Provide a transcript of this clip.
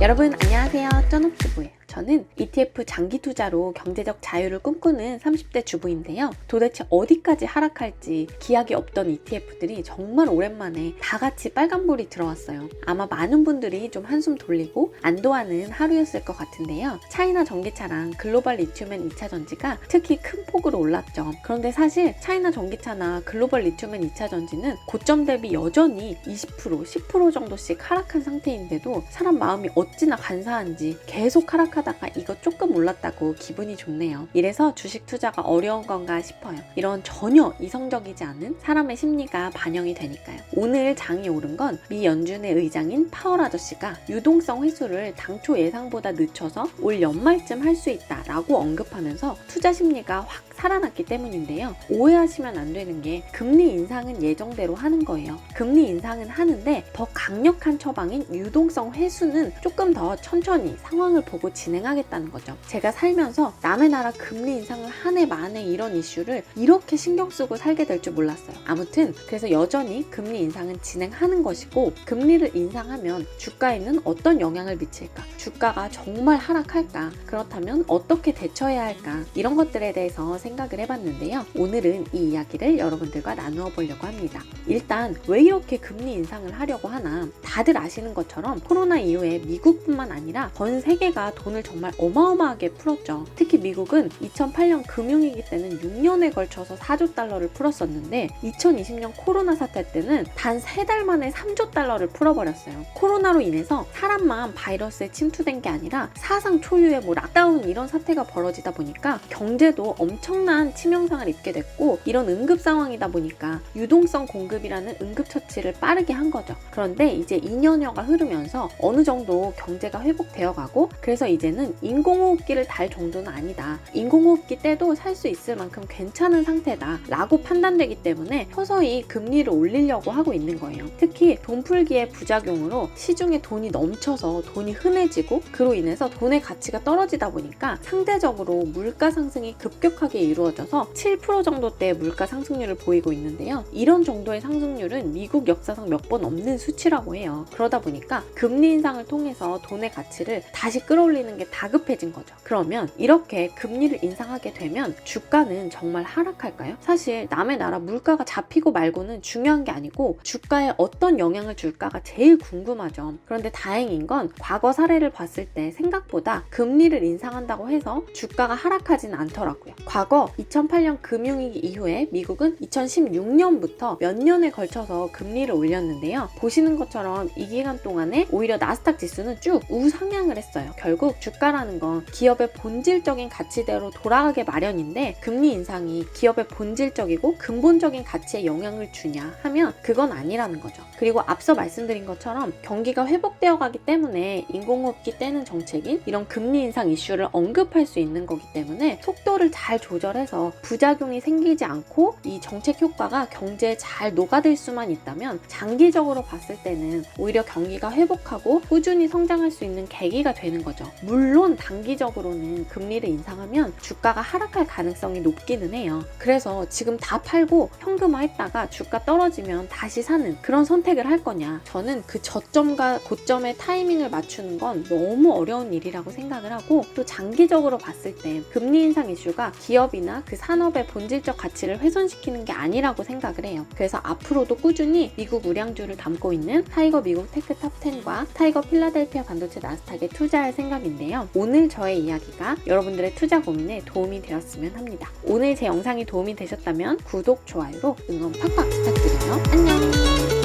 여러분 안녕하세요. 쩐옥주부예요. 저는 ETF 장기 투자로 경제적 자유를 꿈꾸는 30대 주부인데요. 도대체 어디까지 하락할지 기약이 없던 ETF들이 정말 오랜만에 다 같이 빨간불이 들어왔어요. 아마 많은 분들이 좀 한숨 돌리고 안도하는 하루였을 것 같은데요. 차이나 전기차랑 글로벌 리튬엔 2차 전지가 특히 큰 폭으로 올랐죠. 그런데 사실 차이나 전기차나 글로벌 리튬엔 2차 전지는 고점 대비 여전히 20% 10% 정도씩 하락한 상태인데도 사람 마음이 어찌나 간사한지 계속 하락하 다가 이거 조금 올랐다고 기분이 좋네요. 이래서 주식 투자가 어려운 건가 싶어요. 이런 전혀 이성적이지 않은 사람의 심리가 반영이 되니까요. 오늘 장이 오른 건 미 연준의 의장인 파월 아저씨가 유동성 회수를 당초 예상보다 늦춰서 올 연말쯤 할 수 있다라고 언급하면서 투자 심리가 확 살아났기 때문인데요. 오해하시면 안 되는 게 금리 인상은 예정대로 하는 거예요. 금리 인상은 하는데 더 강력한 처방인 유동성 회수는 조금 더 천천히 상황을 보고 진행하겠다는 거죠. 제가 살면서 남의 나라 금리 인상을 한 해 만에 이런 이슈를 이렇게 신경 쓰고 살게 될 줄 몰랐어요. 아무튼 그래서 여전히 금리 인상은 진행하는 것이고 금리를 인상하면 주가에는 어떤 영향을 미칠까? 주가가 정말 하락할까? 그렇다면 어떻게 대처해야 할까? 이런 것들에 대해서 생각 을 해봤는데요. 오늘은 이 이야기를 여러분들과 나누어 보려고 합니다. 일단 왜 이렇게 금리 인상을 하려고 하나? 다들 아시는 것처럼 코로나 이후에 미국뿐만 아니라 전 세계가 돈을 정말 어마어마하게 풀었죠. 특히 미국은 2008년 금융위기 때는 6년에 걸쳐서 4조 달러를 풀었었는데 2020년 코로나 사태 때는 단 3달 만에 3조 달러를 풀어버렸어요. 코로나로 인해서 사람만 바이러스에 침투된 게 아니라 사상 초유의 뭐 락다운 이런 사태가 벌어지다 보니까 경제도 엄청 난 치명상을 입게 됐고 이런 응급 상황이다 보니까 유동성 공급이라는 응급 처치를 빠르게 한 거죠. 그런데 이제 2년여가 흐르면서 어느 정도 경제가 회복되어 가고 그래서 이제는 인공호흡기를 달 정도는 아니다. 인공호흡기 때도 살 수 있을 만큼 괜찮은 상태다. 라고 판단되기 때문에 서서히 금리를 올리려고 하고 있는 거예요. 특히 돈 풀기의 부작용으로 시중에 돈이 넘쳐서 돈이 흔해지고 그로 인해서 돈의 가치가 떨어지다 보니까 상대적으로 물가 상승이 급격하게 이루어져서 7% 정도대의 물가 상승률을 보이고 있는데요. 이런 정도의 상승률은 미국 역사상 몇 번 없는 수치라고 해요. 그러다 보니까 금리 인상을 통해서 돈의 가치를 다시 끌어올리는 게 다급해진 거죠. 그러면 이렇게 금리를 인상하게 되면 주가는 정말 하락할까요? 사실 남의 나라 물가가 잡히고 말고는 중요한 게 아니고 주가에 어떤 영향을 줄까가 제일 궁금하죠. 그런데 다행인 건 과거 사례를 봤을 때 생각보다 금리를 인상한다고 해서 주가가 하락하지는 않더라고요. 과거 2008년 금융위기 이후에 미국은 2016년부터 몇 년에 걸쳐서 금리를 올렸는데요. 보시는 것처럼 이 기간 동안에 오히려 나스닥 지수는 쭉 우상향을 했어요. 결국 주가라는 건 기업의 본질적인 가치대로 돌아가게 마련인데 금리 인상이 기업의 본질적이고 근본적인 가치에 영향을 주냐 하면 그건 아니라는 거죠. 그리고 앞서 말씀드린 것처럼 경기가 회복되어 가기 때문에 인공호흡기 떼는 정책인 이런 금리 인상 이슈를 언급할 수 있는 거기 때문에 속도를 잘 조절 해서 부작용이 생기지 않고 이 정책 효과가 경제에 잘 녹아들 수만 있다면 장기적으로 봤을 때는 오히려 경기가 회복하고 꾸준히 성장할 수 있는 계기가 되는 거죠. 물론 단기적으로는 금리를 인상하면 주가가 하락할 가능성이 높기는 해요. 그래서 지금 다 팔고 현금화했다가 주가 떨어지면 다시 사는 그런 선택을 할 거냐. 저는 그 저점과 고점의 타이밍을 맞추는 건 너무 어려운 일이라고 생각을 하고 또 장기적으로 봤을 때 금리 인상 이슈가 기업이나 그 산업의 본질적 가치를 훼손시키는 게 아니라고 생각을 해요. 그래서 앞으로도 꾸준히 미국 우량주를 담고 있는 타이거 미국 테크 탑10과 타이거 필라델피아 반도체 나스닥에 투자할 생각인데요. 오늘 저의 이야기가 여러분들의 투자 고민에 도움이 되었으면 합니다. 오늘 제 영상이 도움이 되셨다면 구독, 좋아요로 응원 팍팍 부탁드려요. 안녕!